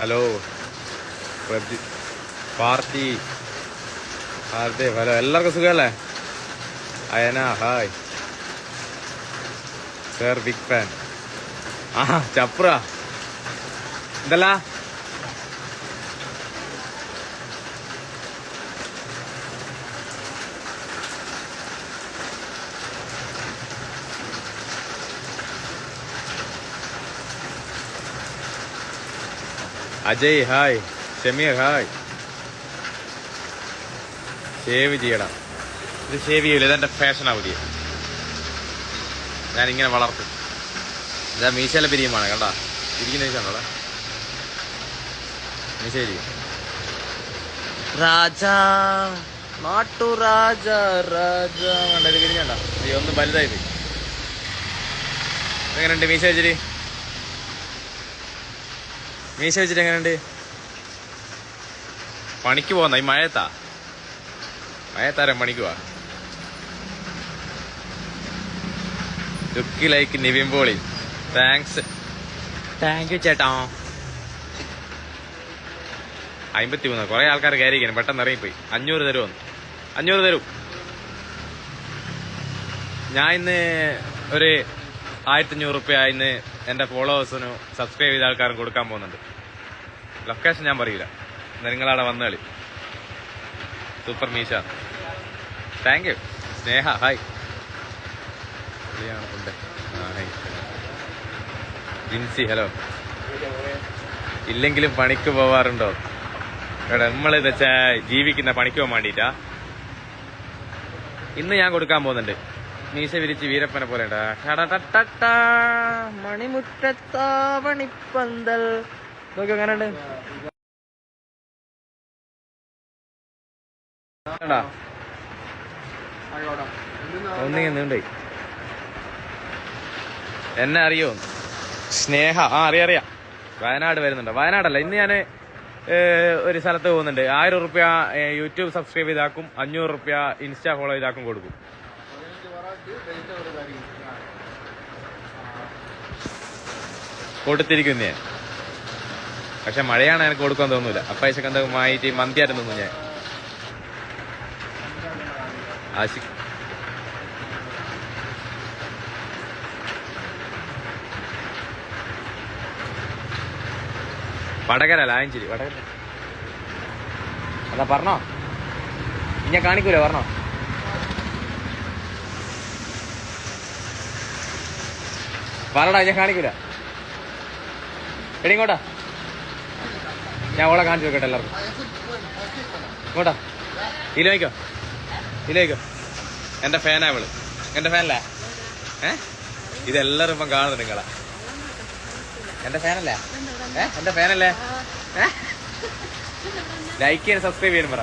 Hello. Party. Party hello എല്ലാവർക്കും സുഖമല്ലേ Ayana hi. Sir big fan ആ ചപ്ര. എന്തല്ല Ajay hi. Shameer hi. Shave ചെയ്യടാ. ഇത് ഷേവ് ചെയ്യൂല ഇതെന്റെ ഫാഷനാ ഞാൻ ഇങ്ങനെ വളർത്തും. ഇതാ മീശല പിരിയുമാണ് കണ്ടാ? ഇരിക്കുന്ന മീശാണോ മീശരി രാജാ നാട്ടു രാജ രാജ. കണ്ട ഇത് പിരിഞ്ഞണ്ട ഒന്ന് വലുതായി എങ്ങനെയുണ്ട് മീശ വെച്ചിട്ട്? മീശ വെച്ചിട്ട് എങ്ങനെയുണ്ട്? പണിക്ക് പോന്ന ഈ മഴയത്താ? മഴയത്താരം പണിക്ക് പോവാ? Look like Nivin Pauly thanks thank you ചേട്ടാ. അമ്പത്തി മൂന്ന് കുറെ ആൾക്കാർ കയറിയിരിക്കണം പെട്ടെന്ന് ഇറങ്ങിപ്പോയി. അഞ്ഞൂറ് തരുമോ അഞ്ഞൂറ് തരും. ഞാൻ ഇന്ന് ഒരു ആയിരത്തി അഞ്ഞൂറ് റുപ്യ ഇന്ന് എന്റെ ഫോളോവേഴ്സിന് സബ്സ്ക്രൈബ് ചെയ്ത ആൾക്കാരും കൊടുക്കാൻ പോകുന്നുണ്ട്. ലൊക്കേഷൻ ഞാൻ പറയില്ല നിങ്ങളവിടെ വന്ന കളി. സൂപ്പർ മീശ. Thank you Sneha hi Jincy hello ഇല്ലെങ്കിലും പണിക്ക് പോവാറുണ്ടോ? എടാ നമ്മളിത് വെച്ചാ ജീവിക്കുന്ന പണിക്ക് പോകാൻ വേണ്ടിട്ടാ ഇന്ന് ഞാൻ കൊടുക്കാൻ പോകുന്നുണ്ട്. മീശ വിരിച്ച് വീരപ്പനെ പോലെ മണിമുറ്റത്താവണിപ്പന്തൽ. നോക്കി അങ്ങനെ നീണ്ടേ. എന്നെ അറിയോ? സ്നേഹ. ആ അറിയാം അറിയാം. വയനാട് വരുന്നുണ്ട്. വയനാടല്ല ഇന്ന് ഞാൻ ഒരു സ്ഥലത്ത് പോകുന്നുണ്ട്. ആയിരം റുപ്യ യൂട്യൂബ് സബ്സ്ക്രൈബ് ചെയ്താക്കും അഞ്ഞൂറ് റുപ്യ ഇൻസ്റ്റാ ഫോളോ ചെയ്താക്കും കൊടുക്കും. കൊടുത്തിരിക്കുന്നു ഞാൻ പക്ഷെ മഴയാണ് എനിക്ക് കൊടുക്കാൻ തോന്നൂല. അപ്പൈസക്ക് എന്തൊക്കെ മായിട്ട് മന്തിയായിട്ട് തോന്നു ഞാൻ. ആശി വടകര ലായഞ്ചേരി വടകര അതാ പറഞ്ഞോ? ഞാൻ കാണിക്കൂല പറഞ്ഞോ? പറടാ ഞാൻ കാണിക്കൂല. എടി ഇങ്ങോട്ടാ. ഞാൻ ഓളെ കാണിച്ചു വെക്കട്ടെ എല്ലാവർക്കും. ഇങ്ങോട്ടാ. ഇലോയ്ക്കോ ഇലോയ്ക്കോ എന്റെ ഫാനാ ഇവൾ. എന്റെ ഫാനല്ലേ ഏ? ഇതെല്ലാരും ഇപ്പം കാണുന്നു നിങ്ങളാ. എന്റെ ഫാനല്ലേ ഏ? എന്റെ ഫാനല്ലേ ഏ? ലൈക്ക് ചെയ്യാൻ സബ്സ്ക്രൈബ് ചെയ്യാനും പറ.